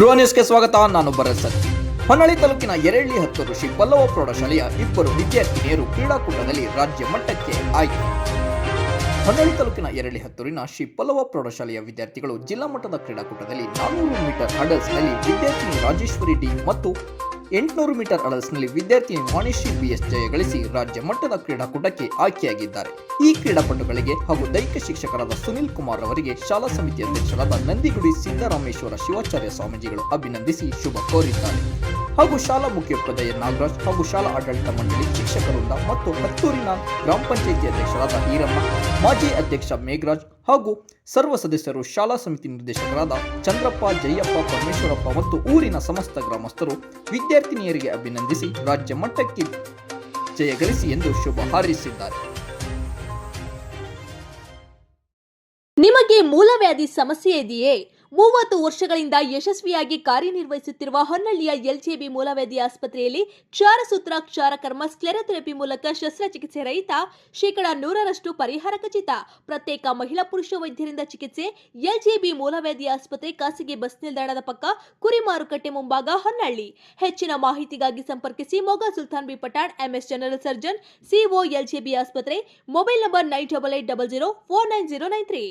ಧ್ರುವ ನ್ಯೂಸ್ಗೆ ಸ್ವಾಗತ, ನಾನು ಭರತ್ ಹೊನ್ನಾಳಿ ತಾಲೂಕಿನ ಎರಳ್ಳಿ ಹತ್ತು ಋಷಿ ಪಲ್ಲವ ಪ್ರೌಢಶಾಲೆಯ ಇಬ್ಬರು ವಿದ್ಯಾರ್ಥಿನಿಯರು ಕ್ರೀಡಾಕೂಟದಲ್ಲಿ ರಾಜ್ಯ ಮಟ್ಟಕ್ಕೆ ಆಯ್ಕೆ. ಹೊನ್ನಾಳಿ ತಾಲೂಕಿನ ಎರಳಿ ಹತ್ತೂರಿನ ಶ್ರೀ ಪಲ್ಲವ ಪ್ರೌಢಶಾಲೆಯ ವಿದ್ಯಾರ್ಥಿಗಳು ಜಿಲ್ಲಾ ಮಟ್ಟದ ಕ್ರೀಡಾಕೂಟದಲ್ಲಿ ನಾನೂರು ಮೀಟರ್ ಹಡಲ್ಸ್ನಲ್ಲಿ ವಿದ್ಯಾರ್ಥಿನಿ ರಾಜೇಶ್ವರಿ ಡಿ ಮತ್ತು ಎಂಟುನೂರು ಮೀಟರ್ ಹಡಲ್ಸ್ನಲ್ಲಿ ವಿದ್ಯಾರ್ಥಿನಿ ವಾಣಿಶ್ರೀ ಬಿಎಸ್ ಜಯಗಳಿಸಿ ರಾಜ್ಯ ಮಟ್ಟದ ಕ್ರೀಡಾಕೂಟಕ್ಕೆ ಆಯ್ಕೆಯಾಗಿದ್ದಾರೆ. ಈ ಕ್ರೀಡಾಪಟುಗಳಿಗೆ ಹಾಗೂ ದೈಹಿಕ ಶಿಕ್ಷಕರಾದ ಸುನಿಲ್ ಕುಮಾರ್ ಅವರಿಗೆ ಶಾಲಾ ಸಮಿತಿ ಅಧ್ಯಕ್ಷರಾದ ನಂದಿಗುಡಿ ಸಿದ್ದರಾಮೇಶ್ವರ ಶಿವಾಚಾರ್ಯ ಸ್ವಾಮೀಜಿಗಳು ಅಭಿನಂದಿಸಿ ಶುಭ ಕೋರಿದ್ದಾರೆ. ಹಾಗೂ ಶಾಲಾ ಮುಖ್ಯೋಪಾಧ್ಯಾಯ ನಾಗರಾಜ್ ಹಾಗೂ ಶಾಲಾ ಆಡಳಿತ ಮಂಡಳಿ ಶಿಕ್ಷಕರಿಂದ ಮತ್ತು ಹತ್ತೂರಿನ ಗ್ರಾಮ ಪಂಚಾಯಿತಿ ಅಧ್ಯಕ್ಷರಾದ ಈರಮ್ಮ ಮಾಜಿ ಅಧ್ಯಕ್ಷ ಮೇಘರಾಜ್ ಹಾಗೂ ಸರ್ವ ಸದಸ್ಯರು ಶಾಲಾ ಸಮಿತಿ ನಿರ್ದೇಶಕರಾದ ಚಂದ್ರಪ್ಪ, ಜಯಪ್ಪ, ಪರಮೇಶ್ವರಪ್ಪ ಮತ್ತು ಊರಿನ ಸಮಸ್ತ ಗ್ರಾಮಸ್ಥರು ವಿದ್ಯಾರ್ಥಿನಿಯರಿಗೆ ಅಭಿನಂದಿಸಿ ರಾಜ್ಯ ಮಟ್ಟಕ್ಕೆ ಜಯಗಳಿಸಿ ಎಂದು ಶುಭ ಹಾರೈಸಿದ್ದಾರೆ. ನಿಮಗೆ ಮೂಲವ್ಯಾಧಿ ಸಮಸ್ಯೆ ಇದೆಯೇ? ಮೂವತ್ತು ವರ್ಷಗಳಿಂದ ಯಶಸ್ವಿಯಾಗಿ ಕಾರ್ಯನಿರ್ವಹಿಸುತ್ತಿರುವ ಹೊನ್ನಳ್ಳಿಯ ಎಲ್ಜೆಬಿ ಮೂಲವ್ಯಾಧಿ ಆಸ್ಪತ್ರೆಯಲ್ಲಿ ಕ್ಷಾರಸೂತ್ರ, ಕ್ಷಾರಕರ್ಮ ಸ್ಕ್ಲೆರೋಥೆರಪಿ ಮೂಲಕ ಶಸ್ತ್ರಚಿಕಿತ್ಸೆ ರಹಿತ ಶೇಕಡ ನೂರರಷ್ಟು ಪರಿಹಾರ ಖಚಿತ. ಪ್ರತ್ಯೇಕ ಮಹಿಳಾ ಪುರುಷ ವೈದ್ಯರಿಂದ ಚಿಕಿತ್ಸೆ. ಎಲ್ಜೆಬಿ ಮೂಲವ್ಯಾಧಿ ಆಸ್ಪತ್ರೆ ಖಾಸಗಿ ಬಸ್ ನಿಲ್ದಾಣದ ಪಕ್ಕ ಕುರಿ ಮಾರುಕಟ್ಟೆ ಮುಂಭಾಗ ಹೊನ್ನಳ್ಳಿ. ಹೆಚ್ಚಿನ ಮಾಹಿತಿಗಾಗಿ ಸಂಪರ್ಕಿಸಿ Moga Sultan B Pathan, MS general surgeon, CO LJB ಆಸ್ಪತ್ರೆ. Mobile number nine double eight double zero four nine zero nine three.